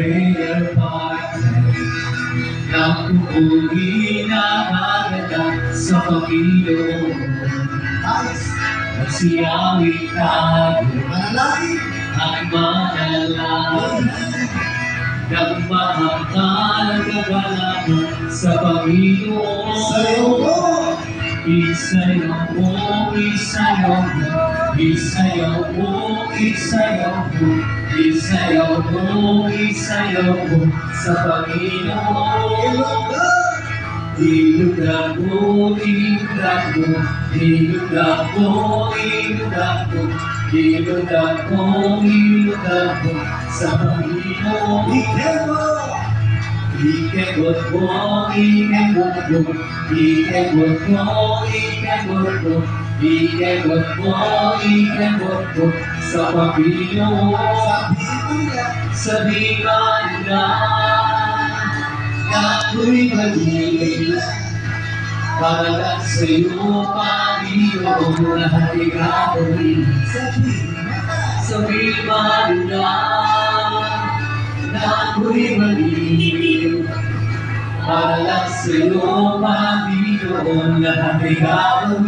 prayer partner Nang pupuri na maganda sa Panginoon Ayos. Magsiyawit tayo Manalangin. at manalangin Nang mahakal kagalaman sa Panginoon Sa iyo ko. Isayaw mo, isayaw mo, isayaw mo, isayaw mo, isayaw mo, isayaw mo sa Panginoon. Iludag mo, iludag mo, iludag mo, iludag mo, iludag mo, iludag mo sa Panginoon. Bigyan mo. Ikebot mo, ikebot mo, ikebot mo, ikebot mo, ikebot mo, ikebot mo sa Panginoon. Niya. Sabihan na ako'y magiging para sa iyo, Panginoon, lahat. Sabihin mo. Sabihan na ako'y magiging para sa iyo, Panginoon, lahat. Sabihin